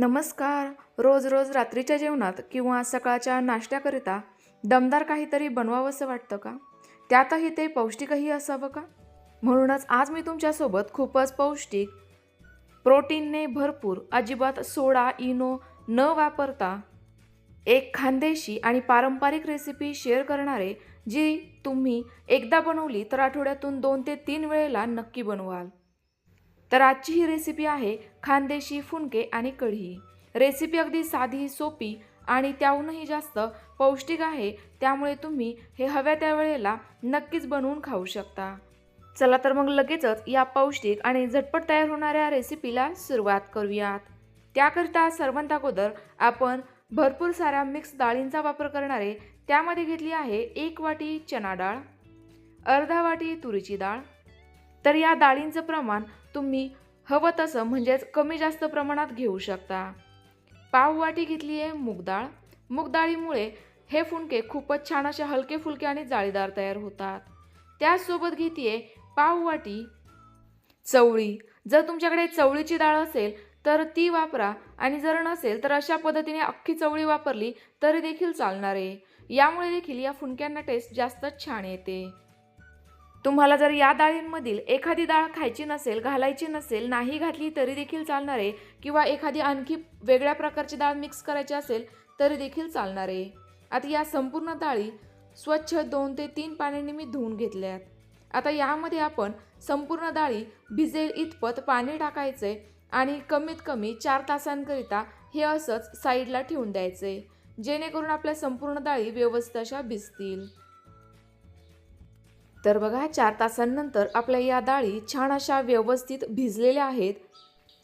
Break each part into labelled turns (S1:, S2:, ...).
S1: नमस्कार. रोज रोज रात्रीच्या जेवणात किंवा सकाळच्या नाश्त्याकरिता दमदार काहीतरी बनवावंसं वाटतं का? त्यातही ते पौष्टिकही असावं का? म्हणूनच आज मी तुमच्यासोबत खूपच पौष्टिक प्रोटीनने भरपूर अजिबात सोडा इनो न वापरता एक खानदेशी आणि पारंपरिक रेसिपी शेअर करणारे जी तुम्ही एकदा बनवली तर आठवड्यातून दोन ते तीन वेळेला नक्की बनवाल. तर आजची ही रेसिपी आहे खानदेशी फुनके आणि कढी. रेसिपी अगदी साधी सोपी आणि त्याहूनही जास्त पौष्टिक आहे त्यामुळे तुम्ही हे हव्या त्या वेळेला नक्कीच बनवून खाऊ शकता. चला तर मग लगेचच या पौष्टिक आणि झटपट तयार होणाऱ्या रेसिपीला सुरुवात करूयात. त्याकरिता सर्वांत अगोदर आपण भरपूर साऱ्या मिक्स डाळींचा वापर करणारे त्यामध्ये घेतली आहे एक वाटी चना डाळ अर्धा वाटी तुरीची डाळ. तर या डाळींचं प्रमाण तुम्ही हवं तसं म्हणजेच कमी जास्त प्रमाणात घेऊ शकता. पाववाटी घेतली आहे मूग मूगडाळीमुळे हे फुणके खूपच छान असे हलके फुलके आणि जाळीदार तयार होतात. त्याचसोबत घेते पाववाटी चवळी. जर तुमच्याकडे चवळीची डाळ असेल तर ती वापरा आणि जर नसेल तर अशा पद्धतीने अख्खी चवळी वापरली तरी देखील चालणार आहे. यामुळे देखील या फुणक्यांना टेस्ट जास्तच छान येते. तुम्हाला जर या डाळींमधील एखादी डाळ खायची नसेल घालायची नसेल नाही घातली तरी देखील चालणार आहे किंवा एखादी आणखी वेगळ्या प्रकारची डाळ मिक्स करायची असेल तरी देखील चालणार. आहे आता या संपूर्ण डाळी स्वच्छ दोन ते तीन पाण्याने मी धुवून घेतल्यात आता यामध्ये आपण संपूर्ण डाळी भिजेल इतपत पाणी टाकायचे आणि कमीत कमी चार तासांकरिता हे असंच साईडला ठेवून द्यायचे जेणेकरून आपल्या संपूर्ण डाळी व्यवस्थित अशा भिजतील. तर बघा चार तासांनंतर आपल्या या डाळी छान अशा व्यवस्थित भिजलेल्या आहेत.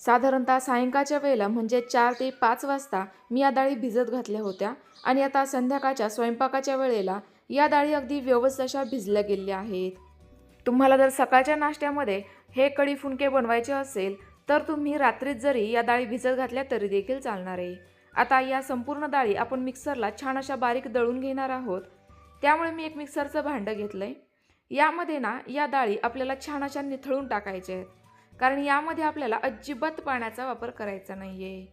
S1: साधारणतः सायंकाळच्या वेळेला म्हणजे चार ते पाच वाजता मी या डाळी भिजत घातल्या होत्या आणि आता संध्याकाळच्या स्वयंपाकाच्या वेळेला या डाळी अगदी व्यवस्थित अशा भिजल्या गेलेल्या आहेत. तुम्हाला जर सकाळच्या नाश्त्यामध्ये हे कढी फुनके बनवायचे असेल तर तुम्ही रात्रीत जरी या डाळी भिजत घातल्या तरी देखील चालणार आहे. आता या संपूर्ण डाळी आपण मिक्सरला छान अशा बारीक दळून घेणार आहोत. त्यामुळे मी एक मिक्सरचं भांडं घेतलं आहे यामध्ये ना या डाळी आपल्याला छान अशा निथळून टाकायच्या आहेत. कारण यामध्ये आपल्याला अजिबात पाण्याचा वापर करायचा नाही आहे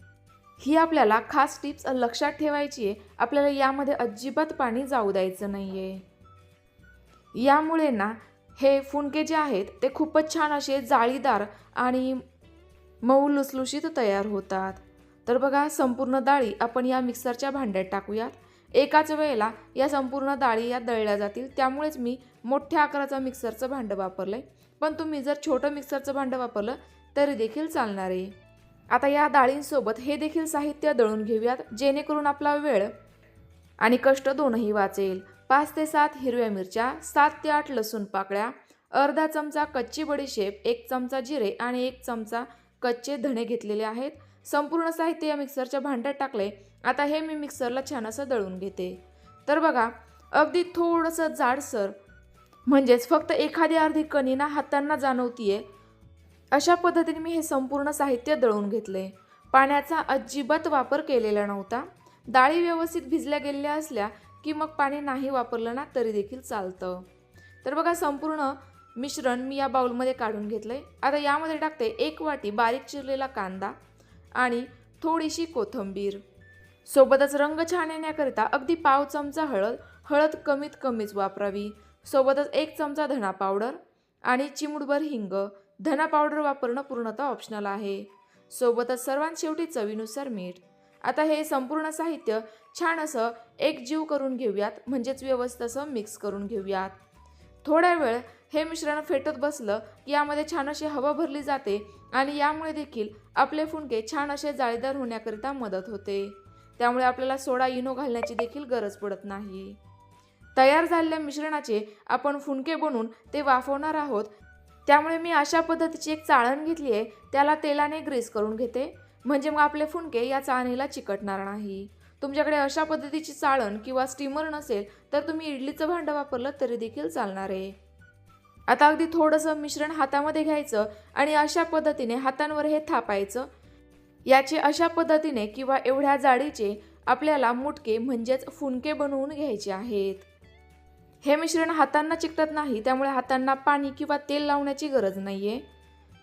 S1: ही आपल्याला खास टिप्स लक्षात ठेवायची आहे. आपल्याला यामध्ये अजिबात पाणी जाऊ द्यायचं नाही आहे यामुळे ना हे फुणके जे आहेत ते खूपच छान असे जाळीदार आणि मऊ लुसलुशीत तयार होतात. तर बघा संपूर्ण डाळी आपण या मिक्सरच्या भांड्यात टाकूयात. एकाच वेळेला या संपूर्ण डाळी या दळल्या जातील. त्यामुळेच मी मोठ्या आकाराचं मिक्सरचं भांडं वापरलं आहे पण तुम्ही जर छोटं मिक्सरचं भांडं वापरलं तरी देखील चालणार. आहे आता या डाळींसोबत हे देखील साहित्य दळून घेऊयात जेणेकरून आपला वेळ आणि कष्ट दोनही वाचेल. पाच ते सात हिरव्या मिरच्या सात ते आठ लसूण पाकळ्या अर्धा चमचा कच्ची बडीशेप एक चमचा जिरे आणि एक चमचा कच्चे धणे घेतलेले आहेत. संपूर्ण साहित्य या मिक्सरच्या भांड्यात टाकले आता हे मी मिक्सरला छान असं दळून घेते. तर बघा अगदी थोडंसं जाडसर म्हणजेच फक्त एखादी अर्धी कणीना हातांना जाणवतीये अशा पद्धतीने मी हे संपूर्ण साहित्य दळून घेतले पाण्याचा अजिबात वापर केलेला नव्हता. डाळी व्यवस्थित भिजल्या गेलेल्या असल्या की मग पाणी नाही वापरलं ना तरी देखील चालतं. तर बघा संपूर्ण मिश्रण मी या बाऊलमध्ये काढून घेतलं आहे आता यामध्ये टाकते एक वाटी बारीक चिरलेला कांदा आणि थोडीशी कोथिंबीर. सोबतच रंग छान येण्याकरिता अगदी पाव चमचा हळद हळद कमीत कमीच वापरावी. सोबतच एक चमचा धना पावडर आणि चिमुडभर हिंग. धना पावडर वापरणं पूर्णतः ऑप्शनल आहे. सोबतच सर्वांत शेवटी चवीनुसार मीठ. आता हे संपूर्ण साहित्य छान असं एकजीव करून घेऊयात म्हणजेच व्यवस्थित असं मिक्स करून घेऊयात. थोड्या वेळ हे मिश्रण फेटत बसलं की यामध्ये छान अशी हवा भरली जाते आणि यामुळे देखील आपले फुंडके छान असे जाळीदार होण्याकरिता मदत होते. त्यामुळे आपल्याला सोडा इनो घालण्याची देखील गरज पडत नाही. तयार झालेल्या मिश्रणाचे आपण फुणके बनवून ते वाफवणार आहोत. त्यामुळे मी अशा पद्धतीची एक चाळण घेतली आहे. त्याला तेलाने ग्रीस करून घेते. म्हणजे मग आपले फुणके या चाळणीला चिकटणार नाही. तुमच्याकडे अशा पद्धतीची चाळण किंवा स्टीमर नसेल तर तुम्ही इडलीचं भांडं वापरलं तरी देखील चालणार आहे. आता अगदी थोडंसं मिश्रण हातामध्ये घ्यायचं आणि अशा पद्धतीने हातांवर हे थापायचं. याचे अशा पद्धतीने किंवा एवढ्या जाडीचे आपल्याला मुटके म्हणजेच फुनके बनवून घ्यायचे आहेत. हे मिश्रण हातांना चिकटत नाही त्यामुळे हातांना पाणी किंवा तेल लावण्याची गरज नाही आहे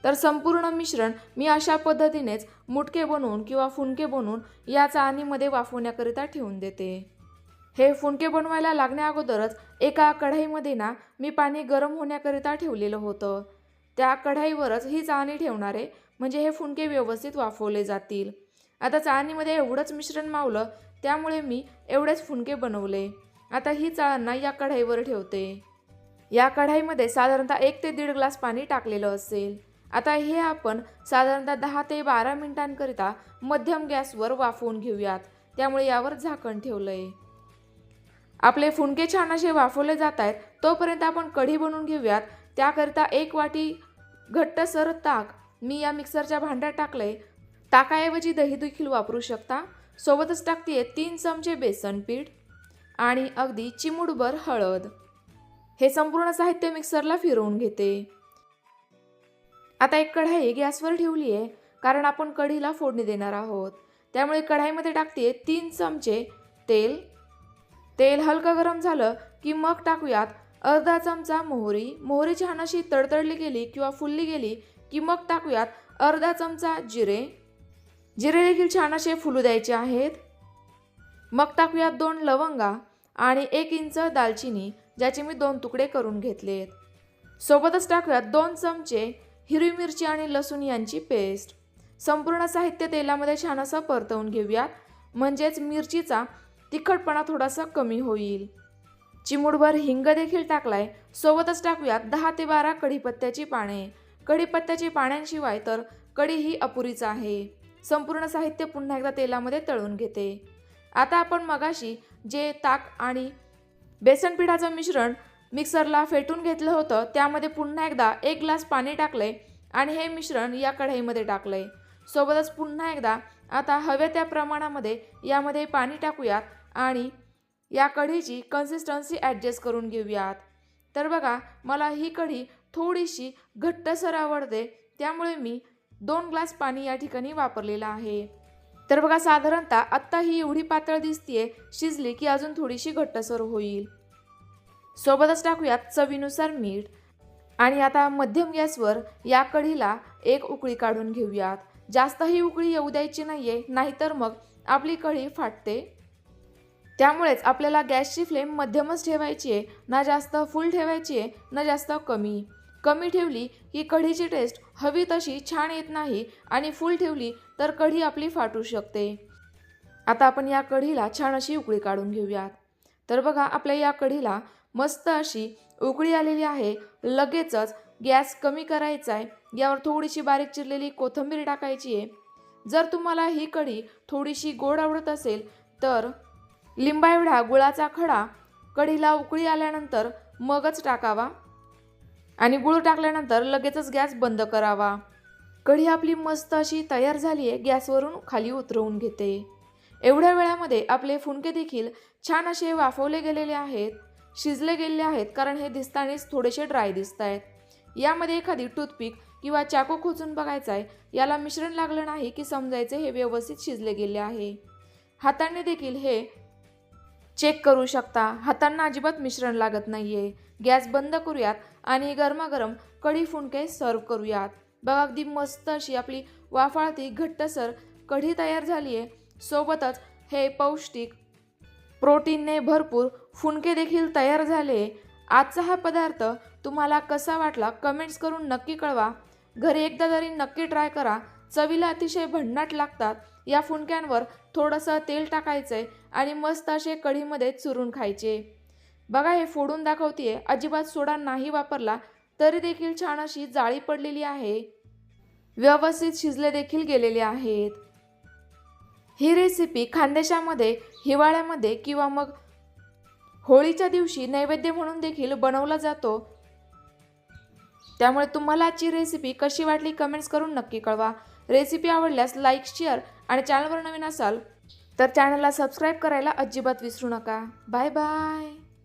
S1: तर संपूर्ण मिश्रण मी अशा पद्धतीनेच मुटके बनवून किंवा फुनके बनवून या चाळणीमध्ये वाफवण्याकरिता ठेवून देते. हे फुनके बनवायला लागण्या अगोदरच एका कढाईमध्ये ना मी पाणी गरम होण्याकरिता ठेवलेलं होतं. त्या कढाईवरच ही चाळणी ठेवणार आहे म्हणजे हे फुनके व्यवस्थित वाफवले जातील. आता चाळणीमध्ये एवढंच मिश्रण मावलं त्यामुळे मी एवढेच फुनके बनवले. आता ही चाळणा या कढाईवर ठेवते. या कढाईमध्ये साधारणतः एक ते दीड ग्लास पाणी टाकलेलं असेल. आता हे आपण साधारणतः दहा ते बारा मिनिटांकरिता मध्यम गॅसवर वाफवून घेऊयात. त्यामुळे यावर झाकण ठेवलं आहे आपले फुनके छान असे वाफवले जात आहेत तोपर्यंत आपण कढी बनवून घेऊयात. त्याकरिता एक वाटी घट्टसर ताक मी या मिक्सरच्या भांड्यात टाकलंय. टाकाऐवजी दही देखील वापरू शकता. सोबतच टाकते तीन चमचे बेसन पीठ आणि अगदी चिमूडभर हळद. हे संपूर्ण साहित्य मिक्सरला फिरवून घेते. आता एक कढाई गॅसवर ठेवली आहे कारण आपण कढीला फोडणी देणार आहोत. त्यामुळे कढाईमध्ये टाकते तीन चमचे तेल. तेल हलकं गरम झालं की मग टाकूयात अर्धा चमचा मोहरी. मोहरी छान अशी तडतडली गेली किंवा फुलली गेली की मग टाकूयात. अर्धा चमचा जिरे. जिरे देखील छान असे फुलू द्यायचे आहेत. मग टाकूयात दोन लवंगा आणि एक इंच दालचिनी ज्याचे मी दोन तुकडे करून घेतलेत. सोबतच टाकूयात दोन चमचे हिरवी मिरची आणि लसूण यांची पेस्ट. संपूर्ण साहित्य तेलामध्ये छान असं परतवून घेऊयात. म्हणजेच मिरचीचा तिखटपणा थोडासा कमी होईल. चिमूडभर हिंग देखील टाकलाय. सोबतच टाकूयात दहा ते बारा कढीपत्त्याची पाने. कढीपत्त्याची पाण्यांशिवाय तर कढी ही अपुरीच आहे. संपूर्ण साहित्य पुन्हा एकदा तेलामध्ये तळून घेते. आता आपण मगाशी जे ताक आणि बेसन पिठाचं मिश्रण मिक्सरला फेटून घेतलं होतं त्यामध्ये पुन्हा एकदा एक ग्लास पाणी टाकलंय आणि हे मिश्रण या कढईमध्ये टाकलंय. सोबतच पुन्हा एकदा आता हव्या त्या प्रमाणामध्ये यामध्ये पाणी टाकूयात आणि या कढीची कन्सिस्टन्सी ॲडजस्ट करून घेऊयात. तर बघा मला ही कढी थोडीशी घट्टसर आवडते. त्यामुळे मी दोन ग्लास पाणी या ठिकाणी वापरलेलं आहे. तर बघा साधारणतः आत्ता ही एवढी पातळ दिसतीये शिजली की अजून थोडीशी घट्टसर होईल. सोबतच टाकूयात चवीनुसार मीठ. आणि आता मध्यम गॅसवर या कढीला एक उकळी काढून घेऊयात. जास्तही उकळी येऊ द्यायची नाहीये नाहीतर मग आपली कढी फाटते. त्यामुळेच आपल्याला गॅसची फ्लेम मध्यमच ठेवायची आहे ना जास्त फुल ठेवायची आहे ना जास्त कमी. कमी ठेवली की कढीची टेस्ट हवी तशी छान येत नाही आणि फुल ठेवली तर कढी आपली फाटू शकते. आता आपण या कढीला छान अशी उकळी काढून घेऊयात. तर बघा आपल्या या कढीला मस्त अशी उकळी आलेली आहे. लगेचच गॅस कमी करायचा आहे यावर थोडीशी बारीक चिरलेली कोथिंबीर टाकायची आहे. जर तुम्हाला ही कढी थोडीशी गोड आवडत असेल तर लिंबा एवढा गुळाचा खडा कढीला उकळी आल्यानंतर मगच टाकावा. आणि गुळ टाकल्यानंतर लगेचच गॅस बंद करावा. कढी आपली मस्त अशी तयार झाली आहे गॅसवरून खाली उतरवून घेते. एवढ्या वेळामध्ये आपले फुणके देखील छान असे वाफवले गेलेले आहेत शिजले गेलेले आहेत कारण हे दिसतानीच थोडेसे ड्राय दिसत आहेत. यामध्ये एखादी टूथपिक किंवा चाकू खोचून बघायचा आहे याला मिश्रण लागलं नाही की समजायचे हे व्यवस्थित शिजले गेले आहे. हाताने देखील हे चेक करू शकता. हातांना अजिबात मिश्रण लागत नाही आहे गॅस बंद करूयात आणि गरमागरम कढी फुंडके सर्व करूयात. बघा अगदी मस्त अशी आपली वाफाळती घट्टसर कढी तयार झाली आहे. सोबतच हे पौष्टिक प्रोटीनने भरपूर फुंडके देखील तयार झाले आजचा हा पदार्थ तुम्हाला कसा वाटला कमेंट्स करून नक्की कळवा. घरी एकदा तरी नक्की ट्राय करा. चवीला अतिशय भन्नाट लागतात. या फुनक्यांवर थोडंसं तेल टाकायचं आहे आणि मस्त असे कढीमध्ये चुरून खायचे. बघा हे फोडून दाखवतीये. अजिबात सोडा नाही वापरला तरी देखील छान अशी जाळी पडलेली आहे. व्यवस्थित शिजले देखील गेलेले आहेत. ही रेसिपी खानदेशामध्ये हिवाळ्यामध्ये किंवा मग होळीच्या दिवशी नैवेद्य म्हणून देखील बनवला जातो. त्यामुळे तुम्हाला आजची रेसिपी कशी वाटली कमेंट्स करून नक्की कळवा. रेसिपी आवडल्यास लाईक शेअर आणि चॅनलवर नवीन असाल तर चॅनलला सबस्क्राईब करायला अजिबात विसरू नका. Bye bye